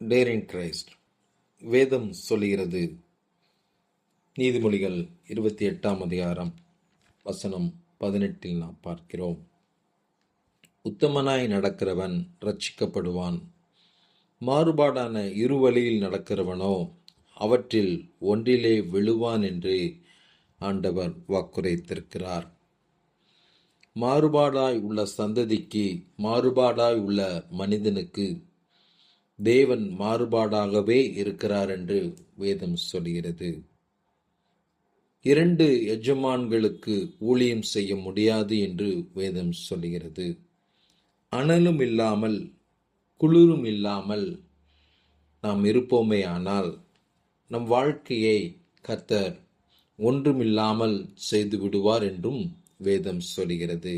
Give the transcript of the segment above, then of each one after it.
Daring Christ வேதம் சொல்லுகிறது. நீதிமொழிகள் இருபத்தி எட்டாம் அதிகாரம் வசனம் பதினெட்டில் நாம் பார்க்கிறோம். உத்தமனாய் நடக்கிறவன் ரட்சிக்கப்படுவான் மாறுபாடான இரு வழியில் நடக்கிறவனோ அவற்றில் ஒன்றிலே விழுவான் என்று ஆண்டவர் வாக்குரைத்திருக்கிறார். மாறுபாடாய் உள்ள சந்ததிக்கு மாறுபாடாய் உள்ள மனிதனுக்கு தேவன் மாறுபாடாகவே இருக்கிறார் என்று வேதம் சொல்கிறது. இரண்டு எஜமான்களுக்கு ஊழியம் செய்ய முடியாது என்று வேதம் சொல்கிறது. அனலும் இல்லாமல் குளிரும் இல்லாமல் நாம் இருப்போமே ஆனால் நம் வாழ்க்கையை கத்தர் ஒன்றுமில்லாமல் செய்து விடுவார் என்றும் வேதம் சொல்கிறது.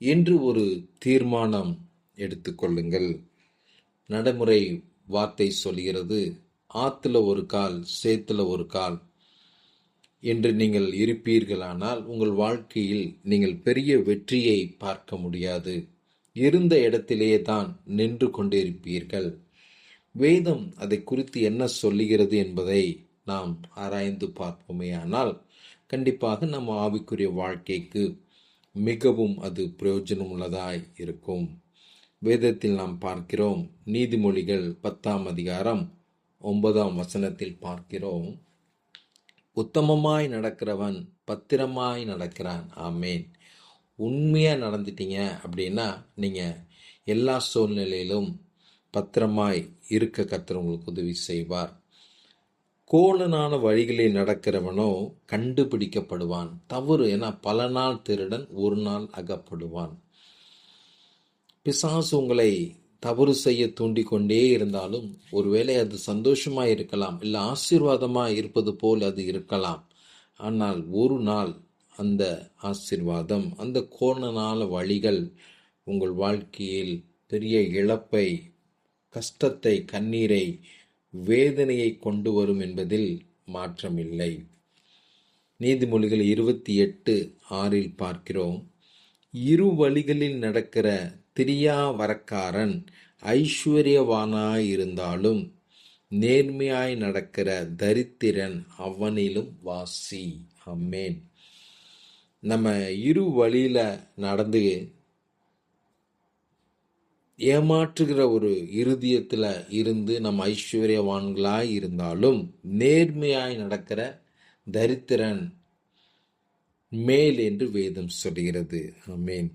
என்று ஒரு தீர்மானம் எடுத்துக்கொள்ளுங்கள் நடைமுறை வார்த்தை சொல்கிறது ஆத்துல ஒரு கால் சேத்துல ஒரு கால் என்று நீங்கள் இருப்பீர்களானால் உங்கள் வாழ்க்கையில் நீங்கள் பெரிய வெற்றியை பார்க்க முடியாது. இருந்த இடத்திலேயே தான் நின்று கொண்டிருப்பீர்கள். வேதம் அதை குறித்து என்ன சொல்லுகிறது என்பதை நாம் ஆராய்ந்து பார்ப்போமே. ஆனால் கண்டிப்பாக நம்ம ஆவிக்குரிய வாழ்க்கைக்கு மிகவும் அது பிரயோஜனம் உள்ளதாய் இருக்கும். வேதத்தில் நாம் பார்க்கிறோம். நீதிமொழிகள் பத்தாம் அதிகாரம் ஒன்பதாம் வசனத்தில் பார்க்கிறோம். உத்தமமாய் நடக்கிறவன் பத்திரமாய் நடக்கிறான். ஆமேன். உண்மையாக நடந்துட்டீங்க அப்படின்னா நீங்கள் எல்லா சூழ்நிலையிலும் பத்திரமாய் இருக்க கத்துறவங்களுக்கு உங்களுக்கு உதவி செய்வார். கோலனான வழிகளில் நடக்கிறவனோ கண்டுபிடிக்கப்படுவான். தவறு என பல நாள் திருடன் ஒரு நாள் அகப்படுவான். பிசாசு உங்களை தவறு செய்ய தூண்டிக்கொண்டே இருந்தாலும் ஒருவேளை அது சந்தோஷமா இருக்கலாம் இல்லை ஆசீர்வாதமாக இருப்பது போல் அது இருக்கலாம். ஆனால் ஒரு நாள் அந்த ஆசீர்வாதம் அந்த கோணனால வழிகள் உங்கள் வாழ்க்கையில் பெரிய இழப்பை கஷ்டத்தை கண்ணீரை வேதனையை கொண்டு வரும் என்பதில் மாற்றமில்லை. நீதிமொழிகள் இருபத்தி எட்டு ஆறில் பார்க்கிறோம். இரு வழிகளில் நடக்கிற திரியா வரக்காரன் ஐஸ்வர்யவானாய் இருந்தாலும் நேர்மையாய் நடக்கிற தரித்திரன் அவனிலும் வாசி. அம்மேன் நம்ம இரு வழியில் நடந்து ஏமாற்றுகிற ஒரு இருதயத்தில் இருந்து நம்ம ஐஸ்வர்யவான்களாய் இருந்தாலும் நேர்மையாய் நடக்கிற தரித்திரன் மேல் என்று வேதம் சொல்கிறது. ஆமேன்.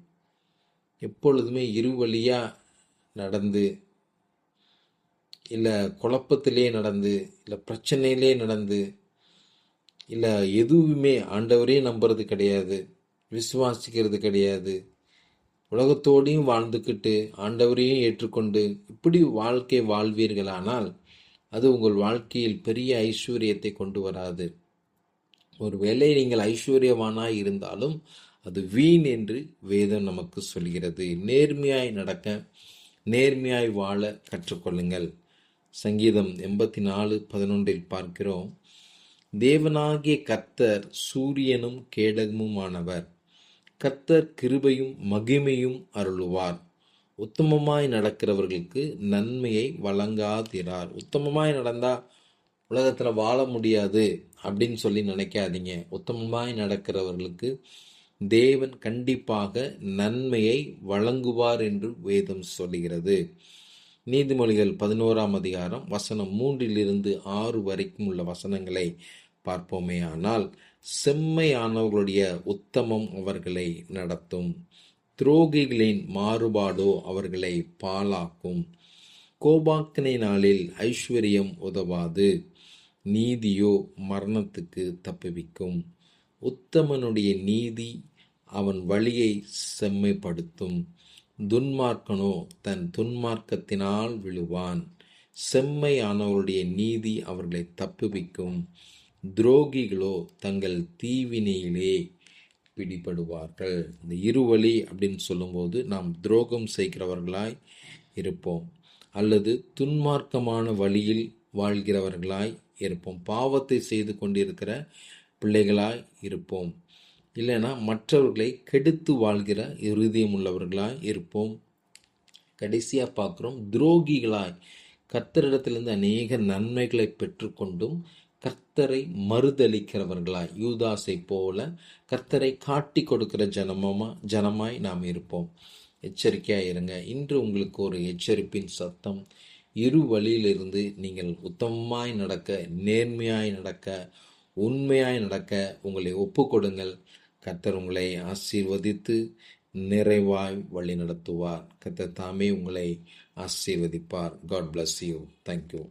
எப்பொழுதுமே இருவழியாக நடந்து இல்லை குழப்பத்திலே நடந்து இல்லை பிரச்சனையிலே நடந்து இல்லை எதுவுமே ஆண்டவரே நம்புறது கிடையாது விசுவாசிக்கிறது கிடையாது. உலகத்தோடையும் வாழ்ந்துக்கிட்டு ஆண்டவரையும் ஏற்றுக்கொண்டு இப்படி வாழ்க்கை வாழ்வீர்களானால் அது உங்கள் வாழ்க்கையில் பெரிய ஐஸ்வர்யத்தை கொண்டு வராது. ஒருவேளை நீங்கள் ஐஸ்வர்யவானாய் இருந்தாலும் அது வீண் என்று வேதம் நமக்கு சொல்கிறது. நேர்மையாய் நடக்க நேர்மையாய் வாழ கற்றுக்கொள்ளுங்கள். சங்கீதம் எண்பத்தி நாலு பதினொன்றில் பார்க்கிறோம். தேவனாகிய கத்தர் சூரியனும் கேடகமுமானவர். கத்தர் கிருபையும் மகிமையும் அருளுவார். உத்தமமாய் நடக்கிறவர்களுக்கு நன்மையை வழங்காதிரார். உத்தமமாய் நடந்தால் உலகத்தில் வாழ முடியாது அப்படின்னு சொல்லி நினைக்காதீங்க. உத்தமமாய் நடக்கிறவர்களுக்கு தேவன் கண்டிப்பாக நன்மையை வழங்குவார் என்று வேதம் சொல்லுகிறது. நீதிமொழிகள் பதினோராம் அதிகாரம் வசனம் மூன்றிலிருந்து ஆறு வரைக்கும் உள்ள வசனங்களை பார்ப்போமே. ஆனால் செம்மையானவர்களுடைய உத்தமம் அவர்களை நடத்தும். துரோகிகளின் மாறுபாடோ அவர்களை பாலாக்கும் கோபாக்கினை நாளில் ஐஸ்வர்யம் உதவாது. நீதியோ மரணத்துக்கு தப்புவிக்கும். உத்தமனுடைய நீதி அவன் வழியை செம்மைப்படுத்தும். துன்மார்க்கனோ தன் துன்மார்க்கத்தினால் விழுவான். செம்மையானவருடைய நீதி அவர்களை தப்புவிக்கும். துரோகிகளோ தங்கள் தீவினையிலே பிடிபடுவார்கள். இந்த இருவழி அப்படின்னு சொல்லும்போது நாம் துரோகம் செய்கிறவர்களாய் இருப்போம். அல்லது துன்மார்க்கமான வழியில் வாழ்கிறவர்களாய் இருப்போம். பாவத்தை செய்து கொண்டிருக்கிற பிள்ளைகளாய் இருப்போம். இல்லைன்னா மற்றவர்களை கெடுத்து வாழ்கிற இருதயம் உள்ளவர்களாய் இருப்போம். கடைசியாக பார்க்குறோம் துரோகிகளாய் கர்த்தரிடத்திலிருந்து அநேக நன்மைகளை பெற்றுக்கொண்டும் கர்த்தரை மறுதளிக்கிறவர்களாய் யூதாசை போல கர்த்தரை காட்டி கொடுக்கிற ஜனமமா ஜனமாய் நாம் இருப்போம். எச்சரிக்கையாக இருங்க. இன்று உங்களுக்கு ஒரு எச்சரிப்பின் சத்தம் இரு வழியிலிருந்து நீங்கள் உத்தமமாய் நடக்க நேர்மையாய் நடக்க உண்மையாய் நடக்க உங்களை ஒப்புக்கொடுங்கள். கத்தர் உங்களை ஆசீர்வதித்து நிறைவாய் வழி நடத்துவார் கத்தர் தாமே உங்களை ஆசீர்வதிப்பார். God bless you thank you